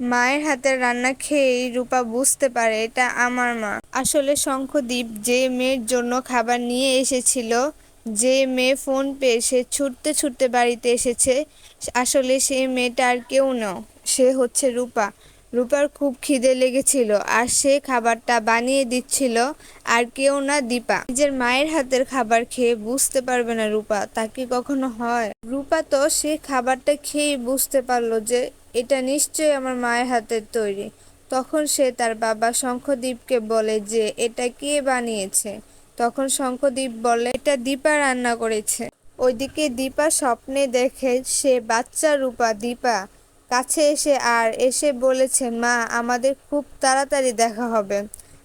মায়ের হাতের রান্না খেয়েই রূপা বুঝতে পারে এটা আমার মা। আসলে শঙ্খদ্বীপ যে মেয়ের জন্য খাবার নিয়ে এসেছিল, যে মেয়ে ফোন পেয়ে সে ছুটতে ছুটতে বাড়িতে এসেছে, আসলে সেই মেয়েটা আর কেউ নয়, সে হচ্ছে রূপা। রূপার খুব খিদে লেগেছিল আর সে খাবারটা বানিয়ে দিচ্ছিল আর কেউ না দীপা। নিজের মায়ের হাতের খাবার খেয়ে বুঝতে পারবে না রূপা, তা কি কখনো হয়? রূপা তো সে খাবারটা খেয়েই বুঝতে পারল যে এটা নিশ্চয়ই আমার মায়ের হাতের তৈরি। তখন সে তার বাবা শঙ্খদ্বীপকে বলে যে, এটা কে বানিয়েছে? তখন শঙ্খদ্বীপ বলে, এটা দীপা রান্না করেছে। ওইদিকে দীপা স্বপ্নে দেখে সে বাচ্চা রূপা দীপা। কাছে এসে আর এসে বলেছে, মা, আমাদের খুব তাড়াতাড়ি দেখা হবে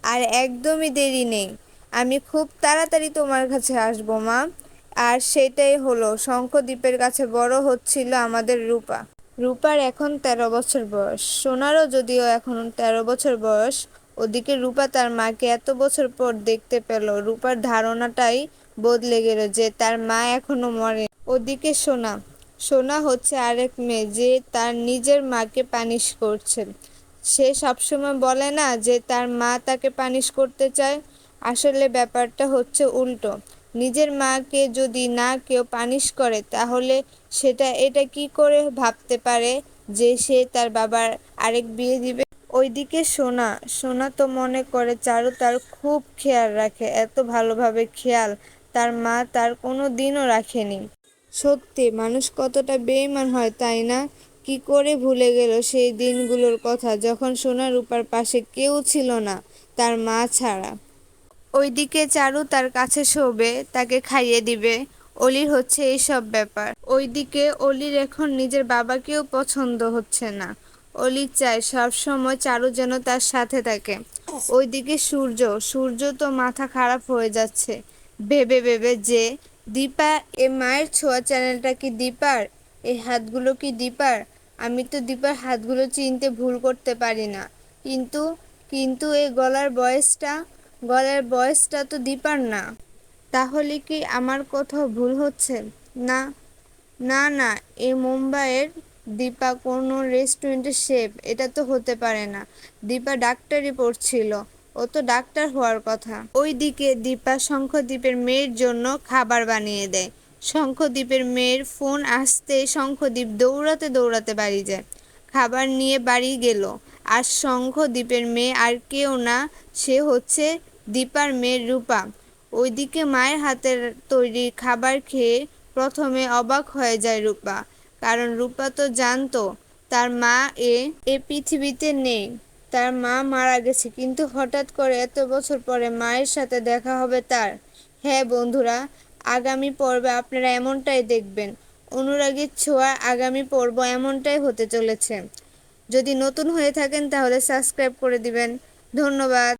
আর একদমই দেরি নেই। আমি খুব তাড়াতাড়ি তোমার কাছে আসব, মা। আর সেটাই হলো শঙ্খদ্বীপের কাছে বড় হচ্ছিল আমাদের রূপা। রূপার এখন তেরো বছর বয়স। সোনারও যদিও এখন তেরো বছর বয়স, ওদিকে রূপা তার মাকে এত বছর পর দেখতে পেল। রূপার ধারণাটাই বদলে গেল যে তার মা এখনও মরে ওদিকে সোনা সোনা হচ্ছে আরেক মেয়ে যে তার নিজের মাকে পানিশ করছে। সে সবসময় বলে না যে তার মা তাকে পানিশ করতে চায়। আসলে ব্যাপারটা হচ্ছে উল্টো। নিজের মাকে যদি না কেউ পানিশ করে, তাহলে সেটা, এটা কি করে ভাবতে পারে যে সে তার বাবার আরেক বিয়ে দিবে? ওইদিকে সোনা সোনা তো মনে করে চারু তার খুব খেয়াল রাখে, এত ভালোভাবে খেয়াল। তার মা তার কোনো দিনও রাখেনি। সত্যি, মানুষ কতটা বেইমান হয় তাই না? কি করে ভুলে গেল সেই দিনগুলোর কথা, যখন সোনা রূপার পাশে কেউ ছিল না, তার মা ছাড়া। ওইদিকে চারু তার কাছে শোবে, তাকে খাইয়ে দিবে। অলির হচ্ছে এইসব ব্যাপার। ওইদিকে অলির এখন নিজের বাবাকেও পছন্দ হচ্ছে না। অলি চায় সবসময় চারু যেন তার সাথে থাকে। ওইদিকে সূর্য সূর্য তো মাথা খারাপ হয়ে যাচ্ছে। ভেবে ভেবে যে, দীপা, এ মায়ের ছোঁয়া চ্যানেলটা কি দীপার? এই হাতগুলো কি দীপার? আমি তো দীপার হাতগুলো চিনতে ভুল করতে পারি না। কিন্তু কিন্তু এই গলার বয়সটা গলার বয়সটা তো দীপার না। তাহলে কি আমার কোথাও ভুল হচ্ছে? না না না, এ মুম্বাইয়ের দীপা কোনো রেস্টুরেন্টের শেফ, এটা তো হতে পারে না। দীপা ডাক্তারি পড়ছিল, ও তো ডাক্তার হওয়ার কথা। ওইদিকে দীপা শঙ্খদ্বীপের মেয়ের জন্য খাবার বানিয়ে দেয়। শঙ্খদ্বীপের মেয়ের ফোন আসতে শঙ্খদ্বীপ দৌড়াতে দৌড়াতে বাড়ি যায়। খাবার নিয়ে বাড়ি গেল, আর শঙ্খদ্বীপের মেয়ে আর কেউ না, সে হচ্ছে দীপার মেয়ের রূপা। ওইদিকে মায়ের হাতের তৈরি খাবার খেয়ে প্রথমে অবাক হয়ে যায় রূপা। কারণ রূপা তো জানতো, তার মা এ এ পৃথিবীতে নেই। তার মা মারা গেছে, কিন্তু হঠাৎ করে এত বছর পরে মায়ের সাথে দেখা হবে তার। হ্যাঁ বন্ধুরা, আগামী পর্বে আপনারা এমনটাই দেখবেন। অনুরাগীর ছোঁয়া আগামী পর্ব এমনটাই হতে চলেছে। যদি নতুন হয়ে থাকেন তাহলে সাবস্ক্রাইব করে দিবেন। ধন্যবাদ।